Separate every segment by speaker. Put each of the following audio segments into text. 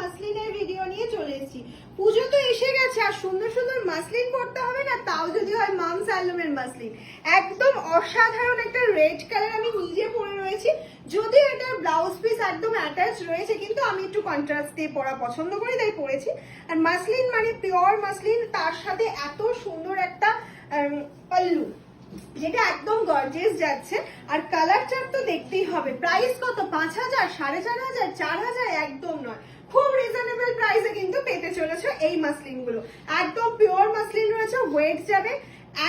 Speaker 1: মাসলিনের video নিয়ে চলে এসেছি। পুজো তো এসে গেছে, আর সুন্দর সুন্দর মাসলিন পরতে হবে না, তাও যদি হয় মাম সালুমের মাসলিন। একদম অসাধারণ একটা রেড কালার আমি নিজে পরে রয়েছি। যদিও এটার ব্লাউজ পিস একদম অ্যাটাচ রয়েছে, কিন্তু আমি একটু কন্ট্রাস্ট দিয়ে পরা পছন্দ করি, তাই পরেছি। আর মাসলিন মানে পিওর মাসলিন, তার সাথে এত সুন্দর একটা পাল্লু, যেটা একদম গর্জিয়াস যাচ্ছে। আর কালার তো দেখতেই হবে। প্রাইস কত? পাঁচ হাজার, সাড়ে চার হাজার চার হাজার, একদম নয়। খুব রিজনেবল প্রাইসে কিন্তু পেতে চলেছে এই মাসলিনগুলো। একদম পিওর মাসলিন রয়েছে ওয়েট যাবে,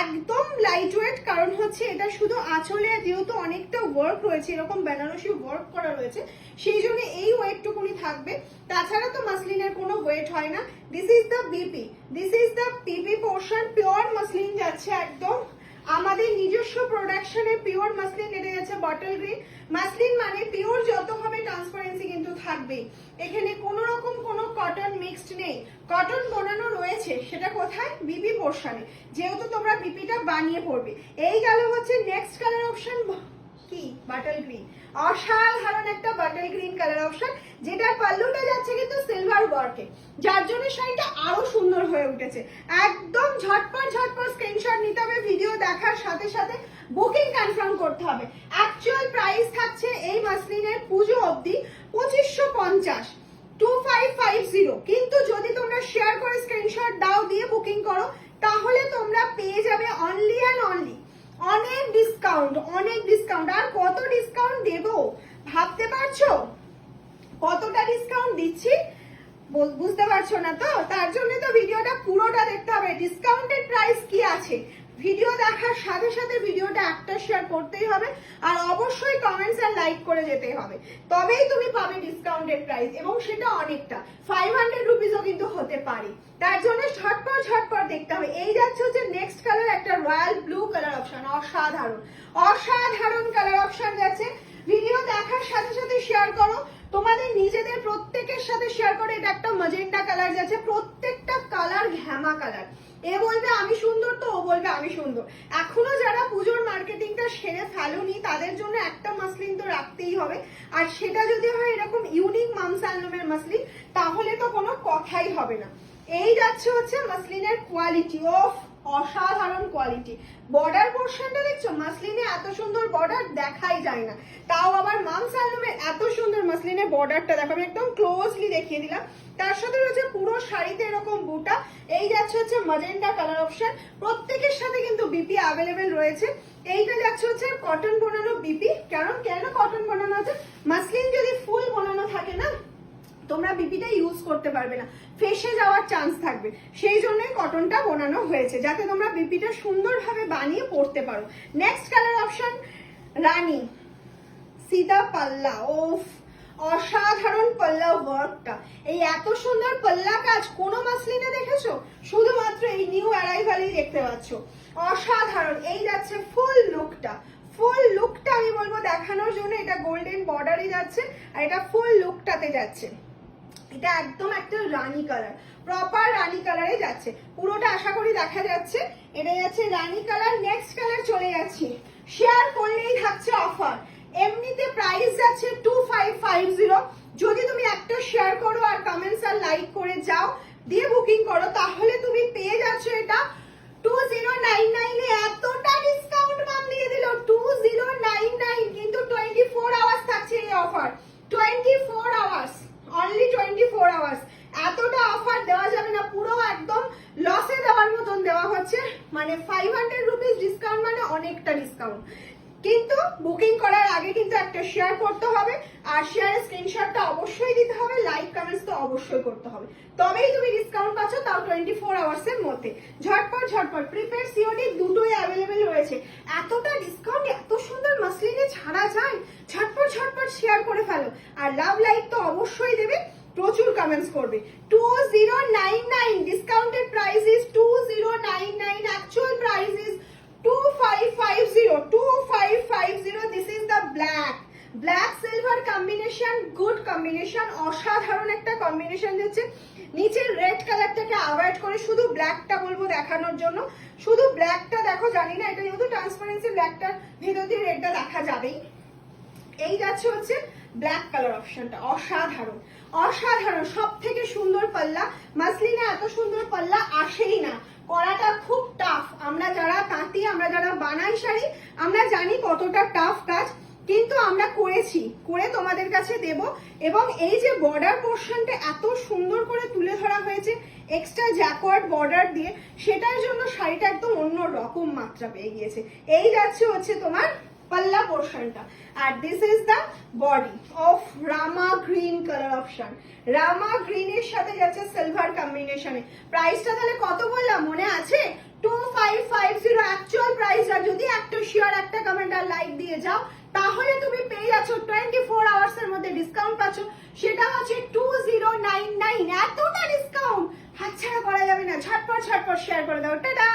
Speaker 1: একদম লাইট ওয়েট কারণ হচ্ছে এটা শুধু আঁচলে যেহেতু অনেকটা ওয়ার্ক রয়েছে, এরকম বেনারসি ওয়ার্ক করা রয়েছে, সেই জন্য এই ওয়েটটুকুনি থাকবে। তাছাড়া তো মাসলিনের কোনো ওয়েট হয় না। This is the BP this is the PP portion pure muslin যাচ্ছে একদম। আমাদের নিজস্ব প্রোডাকশনের pure muslin bottle green muslin মানে পিওর যত হবে ট্রান্সপারেন্সি কিন্তু থাকবে। এখানে কোনো রকম কোনো কটন মিক্সড নেই। কটন বোনানো রয়েছে, সেটা কোথায়? বিপি পোর্শনে যেহেতু তোমরা বিপিটা বানিয়ে পড়বে। এই গেল হচ্ছে নেক্সট কালার অপশন কি? বাটল গ্রিন অসাধারণ একটা বাটল গ্রিন কালার অপশন যেটার পাল্লুটা যাচ্ছে কিন্তু সিলভার ওয়ার্কে যার জন্য শাড়িটা আরও সুন্দর হয়ে উঠেছে। একদম ঝটপট ঝটপট স্ক্রিনশট নিতে হবে ভিডিও দেখার সাথে সাথে বুকিং কনফার্ম করতে হবে। অ্যাকচুয়াল প্রাইস থাকছে এই মাসলিনের পুজো অবধি পঁচিশশো পঞ্চাশ। টু ফাইভ ফাইভ জিরো কিন্তু যদি তোমরা শেয়ার করে স্ক্রিনশট দাও দিয়ে বুকিং করো, তাহলে তোমরা পেয়ে যাবে অনলি অ্যান্ড অনলি অনেক ডিসকাউন্ট অনেক ডিসকাউন্ট আর কত ডিসকাউন্ট দেবো? ভাবতে পারছ? কতটা ডিসকাউন্ট দিচ্ছি? বুঝতে পারছ না তো? তার জন্য তো ভিডিওটা পুরোটা দেখতে হবে। ডিসকাউন্টেড প্রাইস কি আছে? ভিডিও দেখার সাথে সাথে ভিডিওটা একটা শেয়ার করতেই হবে। আর অবশ্যই কমেন্টস আর লাইক করে যেতে হবে। তবেই তুমি পাবে ডিসকাউন্টেড প্রাইস এবং সেটা অনেকটা। ফাইভ হান্ড্রেড কিন্তু হতে পারে। তার জন্য ঝটপট ঝটপট দেখতে হবে। এই যাচ্ছে হচ্ছে নেক্সট কালার একটা রয়্যাল ব্লু কালার অপশন অসাধারণ। অসাধারণ কালার অপশন যাচ্ছে। ভিডিও দেখার সাথে সাথে শেয়ার করো। তোমাদের নিজেদের প্রত্যেকের সাথে শেয়ার করো। এটা একটা মজেন্ডা কালার যাচ্ছে। প্রত্যেকটা কালার ঘ্যামা কালার এ বলবে আমি সুন্দর তো ও বলবে আমি সুন্দর। এখনও যারা পুজোর মার্কেটিংটা সেরে ফেলোনি, তাদের জন্য একটা মাসলিন তো রাখতেই হবে। আর সেটা যদি হয় এরকম ইউনিক মামসালমের মাসলিন, তাহলে তো কোনো কথাই হবে না। এই যাচ্ছে হচ্ছে মাসলিনের কোয়ালিটি অফ অসাধারণ কোয়ালিটি বর্ডার পোর্শনটা দেখছ? মাসলিনে এত সুন্দর বর্ডার দেখাই যায় না। তাও আবার মাম সালমের এত সুন্দর মাসলিনের বর্ডারটা দেখো, আমি একদম ক্লোজলি দেখিয়ে দিলাম। তার সাথে রয়েছে পুরো শাড়িতে এরকম বুটা। এই যাচ্ছে হচ্ছে মাজেন্ডা কালার অপশন প্রত্যেকের সাথে কিন্তু বিপি অ্যাভেলেবেল রয়েছে। এইটা যাচ্ছে হচ্ছে কটন বোনানো বিপি কারণ কেন কটন বোনানো আছে? মাসলিন যদি ফুল বানানো থাকে না তোমরা বিপিটা ইউজ করতে পারবে না। ফেসে যাওয়ার চান্স থাকবে। সেই জন্যই কটনটা বানানো হয়েছে, যাতে তোমরা বিপিটা সুন্দরভাবে বানিয়ে পড়তে পারো। Next colour option rani. সিদা পাল্লা, ওফ, অসাধারণ পাল্লা ওয়ার্কটা এই এত সুন্দর পাল্লা কাজ কোনো মাসলিনে দেখেছ? শুধুমাত্র এই নিউ অ্যারাইভালেই দেখতে পাচ্ছ। অসাধারণ, এই যাচ্ছে ফুল লুকটা ফুল লুকটা আমি বলব দেখানোর জন্য এটা গোল্ডেন বর্ডারই যাচ্ছে, আর এটা ফুল লুকটাতে যাচ্ছে। এটা একদম একটা রানী কালার। প্রপার রানী কালারে যাচ্ছে। পুরোটা আশা করি দেখা যাচ্ছে। এটা যাচ্ছে রানী কালার নেক্সট কালার চলে যাচ্ছে। শেয়ার করলেই থাকছে অফার এমনিতে প্রাইস যাচ্ছে টু ফাইভ ফাইভ জিরো যদি তুমি একটা শেয়ার করো আর কমেন্টস আর লাইক করে যাও, দিয়ে বুকিং করো, তাহলে তুমি পেয়ে যাচ্ছ এটা টু জিরো নাইন নাইনে এতটা ডিসকাউন্ট মাম দিয়ে দিল। টু জিরো নাইন নাইন কিন্তু টোয়েন্টি ফোর আওয়ার্স থাকছে এই offer twenty four hours only twenty four hours এতটা অফার দেওয়া যাবে না, পুরো একদম লসে দেওয়ার মতন দেওয়া হচ্ছে। মানে ফাইভ হান্ড্রেড রুপিস ডিসকাউন্ট মানে অনেকটা ডিসকাউন্ট কিন্তু বুকিং করার আগে কিন্তু একটা শেয়ার করতে হবে, আর শেয়ারের স্ক্রিনশটটা অবশ্যই দিতে হবে লাইক কমেন্টস তো অবশ্যই করতে হবে। তবেই তুমি ডিসকাউন্ট পাচ্ছ তাও টোয়েন্টি ফোর আওয়ার্সের মধ্যে। ঝটপট ঝটপট প্রিপেড সিওডি দুটোই অ্যাভেলেবেল রয়েছে। এতটা ডিসকাউন্ট এত সুন্দর মাসলিনে ছাড়া যায় ঝটপট ঝটপট শেয়ার করে ফেলো। আর লাভ লাইক তো অবশ্যই দেবে, প্রচুর কমেন্টস করবে। Two zero nine nine discounted price is two zero nine nine actual price is two five five zero two five five zero this is the black black silver combination good combination অসাধারণ একটা combination দিচ্ছে। নিচের red কালারটাকে avoid করে শুধু ব্ল্যাকটা বলব দেখানোর জন্য। শুধু ব্ল্যাকটা দেখো, জানি না এটা যেহেতু ট্রান্সপারেন্সি ব্ল্যাকটার ভেতর দিয়ে রেডটা দেখা যাবেই। এই যাচ্ছে হচ্ছে ব্ল্যাক কালার অপশনটা অসাধারণ। অসাধারণ সব থেকে সুন্দর পাল্লা। মাসলিনে এত সুন্দর পাল্লা আসেই না। করাটা খুব টাফ আমরা যারা তাঁতি, আমরা যারা বানাই শাড়ি, আমরা জানি কতটা টাফ কাজ, কিন্তু আমরা করেছি। করে তোমাদের কাছে দেব। এবং এই যে বর্ডার পোর্শনটা এত সুন্দর করে তুলে ধরা হয়েছে এক্সট্রা জ্যাকওয়ার্ড বর্ডার দিয়ে, সেটার জন্য শাড়িটা একদম অন্য রকম মাত্রা পেয়ে গিয়েছে। এই যাচ্ছে হচ্ছে তোমার পাল্লা পোর্শনটা। আর this is the body of rama green colour option rama গ্রিনের সাথে যাচ্ছে সিলভার কম্বিনেশনে প্রাইসটা তাহলে কত বললাম? মনে আছে? Two five five zero actual price আর যদি একটা শিওর একটা কমেন্ট আর লাইক দিয়ে যাও, তাহলে তুমি পেয়ে যাচ্ছ টোয়েন্টি ফোর আওয়ার্স এর মধ্যে ডিসকাউন্ট পাচ্ছ। সেটা হচ্ছে টু জিরো নাইন নাইন এতটা ডিসকাউন্ট হাতছাড়া করা যাবে না। ঝটপট ঝটপট শেয়ার করে দাও। টাটা!